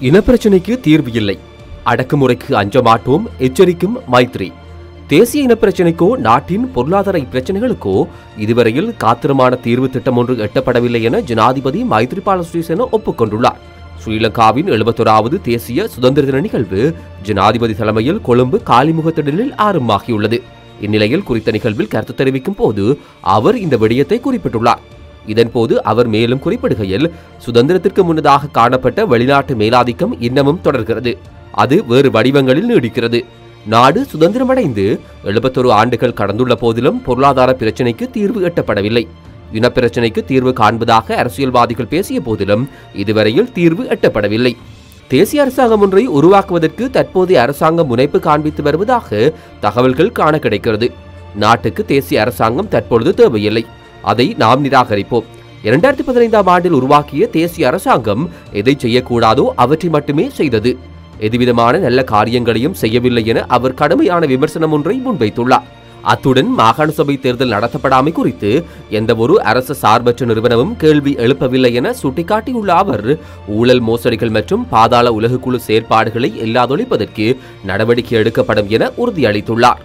இனப்பிரச்சினைக்கு தீர்வு இல்லை. அடக்குமுறைக்கு அஞ்ச மாட்டோம் எச்சரிக்கும் மைத்ரி. தேசிய இனப்பிரச்சினைக்கோ நாட்டின் பொருளாதார பிரச்சனைகளுக்கோ இதுவரையில் காத்திரமான தீர்வு திட்டம் ஒன்று எட்டப்படவில்லை என ஜனாதிபதி மைத்ரிபால சிறிசேன ஒப்புக்கொண்டுள்ளார். ஸ்ரீலங்காவின் எழுபத்தொராவது தேசிய சுதந்திர தின நிகழ்வு ஜனாதிபதி தலைமையில் கொழும்பு காலிமுகத்திடலில் ஆரம்பமாகியுள்ளது. இந்நிலையில் குறித்த நிகழ்வில் கருத்து தெரிவிக்கும் போது அவர் இந்த விடயத்தை குறிப்பிட்டுள்ளார். இதன்போது அவர் மேலும் குறிப்பிடுகையில் சுதந்திரத்திற்கு முன்னதாக காணப்பட்ட வெளிநாட்டு மேலாதிக்கம் இன்னமும் தொடர்கிறது. அது வேறு வடிவங்களில் நீடிக்கிறது. நாடு சுதந்திரமடைந்து எழுபத்தொரு ஆண்டுகள் கடந்துள்ள போதிலும் பொருளாதார பிரச்சினைக்கு தீர்வு எட்டப்படவில்லை. இனப்பிரச்சினைக்கு தீர்வு காண்பதாக அரசியல்வாதிகள் பேசிய போதிலும் இதுவரையில் தீர்வு எட்டப்படவில்லை. தேசிய அரசாங்கம் ஒன்றை உருவாக்குவதற்கு தற்போதைய அரசாங்கம் முனைப்பு காண்பித்து வருவதாக தகவல்கள் காண கிடைக்கிறது. நாட்டுக்கு தேசிய அரசாங்கம் தற்பொழுது தேவையில்லை. அதை நாம் நிராகரிப்போம். இரண்டாயிரத்தி பதினைந்தாம் ஆண்டில் உருவாக்கிய தேசிய அரசாங்கம் எதை செய்யக்கூடாதோ அவற்றை மட்டுமே செய்தது. எதுவிதமான நல்ல காரியங்களையும் செய்யவில்லை என அவர் கடுமையான விமர்சனம் ஒன்றை முன்வைத்துள்ளார். அத்துடன் மாகாண சபை தேர்தல் நடத்தப்படாமை குறித்து எந்தவொரு அரசு சார்பற்ற நிறுவனமும் கேள்வி எழுப்பவில்லை என சுட்டிக்காட்டியுள்ள அவர் ஊழல் மோசடிகள் மற்றும் பாதாள உலகக்குழு செயற்பாடுகளை இல்லாதொழிப்பதற்கு நடவடிக்கை எடுக்கப்படும் என உறுதியளித்துள்ளார்.